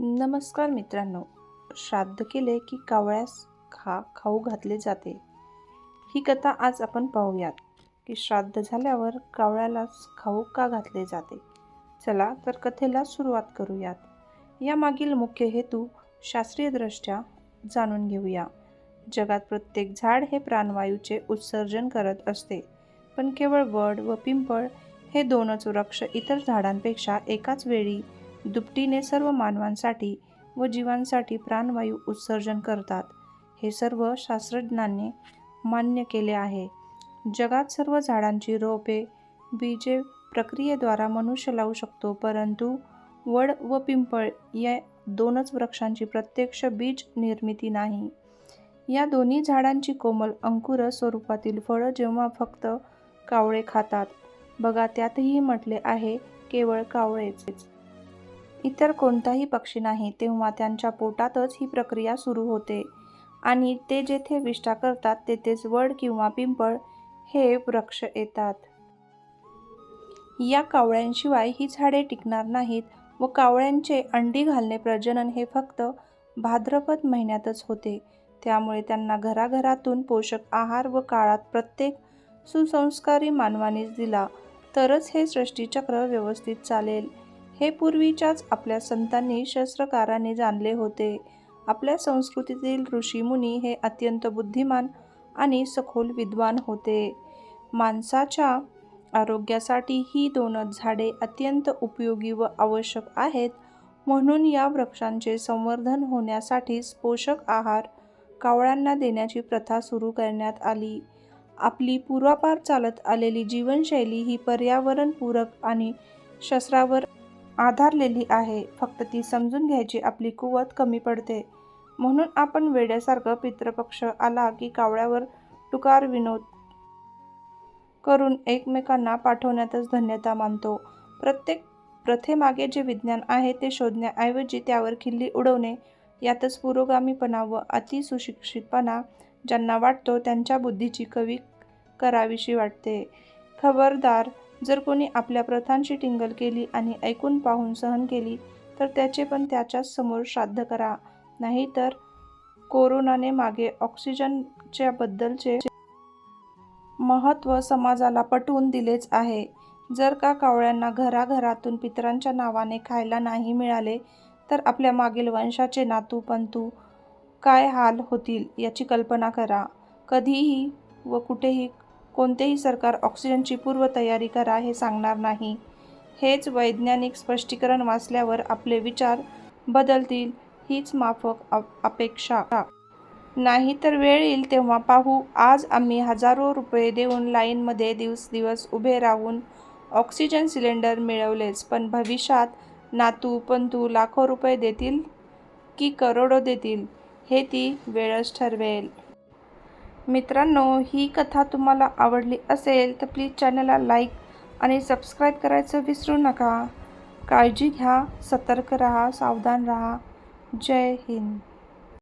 नमस्कार मित्रांनो. श्राद्ध केले की कावळ्यास खा खाऊ घातले जाते. ही कथा आज आपण पाहूयात की श्राद्ध झाल्यावर कावळ्यालाच खाऊ का घातले जाते? चला तर कथेला सुरुवात करूयात. यामागील मुख्य हेतू शास्त्रीयदृष्ट्या जाणून घेऊया. जगात प्रत्येक झाड हे प्राणवायूचे उत्सर्जन करत असते. पण केवळ वड व पिंपळ हे दोनच वृक्ष इतर झाडांपेक्षा एकाच वेळी दुपटीने सर्व मानवांसाठी व जीवांसाठी प्राणवायू उत्सर्जन करतात. हे सर्व शास्त्रज्ञांनी मान्य केले आहे. जगात सर्व झाडांची रोपे बीजे प्रक्रियेद्वारा मनुष्य लावू शकतो परंतु वड व पिंपळ या दोनच वृक्षांची प्रत्यक्ष बीज निर्मिती नाही. या दोन्ही झाडांची कोमल अंकुर स्वरूपातील फळं जेव्हा फक्त कावळे खातात. बघा त्यातही म्हटले आहे केवळ कावळेच. इतर कोणताही पक्षी नाही तेव्हा त्यांच्या पोटातच ही प्रक्रिया सुरू होते. आणि ते जेथे विष्ठा करतात तेथेच वड किंवा पिंपळ हे वृक्ष येतात. या कावळ्यांशिवाय ही झाडे टिकणार नाहीत व कावळ्यांचे अंडी घालणे प्रजनन हे फक्त भाद्रपद महिन्यातच होते. त्यामुळे त्यांना घराघरातून पोषक आहार व काळात प्रत्येक सुसंस्कारी मानवानेच दिला. तरच हे सृष्टीचक्र व्यवस्थित चालेल. हे पूर्वीच्याच आपल्या संतांनी शस्त्रकाराने जाणले होते. आपल्या संस्कृतीतील ऋषीमुनी हे अत्यंत बुद्धिमान आणि सखोल विद्वान होते. माणसाच्या आरोग्यासाठी ही दोनच झाडे अत्यंत उपयोगी व आवश्यक आहेत. म्हणून या वृक्षांचे संवर्धन होण्यासाठीच पोषक आहार कावळ्यांना देण्याची प्रथा सुरू करण्यात आली. आपली पूर्वापार चालत आलेली जीवनशैली ही पर्यावरणपूरक आणि शस्त्रावर आधारलेली आहे. फक्त ती समजून घ्यायची आपली कुवत कमी पडते. म्हणून आपण वेड्यासारखं पितृपक्ष आला की कावळ्यावर टुकार विनोद करून एकमेकांना पाठवण्यातच धन्यता मानतो. प्रत्येक प्रथेमागे जे विज्ञान आहे ते शोधण्याऐवजी त्यावर खिल्ली उडवणे यातच पुरोगामीपणा व अतिसुशिक्षितपणा ज्यांना वाटतो त्यांच्या बुद्धीची कवी करावीशी वाटते. खबरदार जर कोणी आपल्या प्रथांची टिंगल केली आणि ऐकून पाहून सहन केली तर त्याचे पण त्याच्याच समोर श्राद्ध करा. नाहीतर कोरोनाने मागे ऑक्सिजनच्या बद्दलचे महत्त्व समाजाला पटवून दिलेच आहे. जर का कावळ्यांना घराघरातून पितरांच्या नावाने खायला नाही मिळाले तर आपल्या मागील वंशाचे नातू पंतू काय हाल होतील याची कल्पना करा. कधीही व कुठेही कोणतेही सरकार ऑक्सिजनची पूर्वतयारी करा हे सांगणार नाही. हेच वैज्ञानिक स्पष्टीकरण वाचल्यावर आपले विचार बदलतील हीच माफक अपेक्षा. नाही तर वेळ येईल तेव्हा पाहू आज आम्ही हजारो रुपये देऊन लाईनमध्ये दिवस दिवस उभे राहून ऑक्सिजन सिलेंडर मिळवलेच पण भविष्यात नातू पंतू लाखो रुपये देतील की करोडो देतील हे ती वेळच ठरवेल. मित्रांनो ही कथा तुम्हाला आवडली असेल तर प्लीज चॅनलला लाईक आणि सबस्क्राईब करायचं विसरू नका. काळजी घ्या सतर्क राहा सावधान राहा. जय हिंद.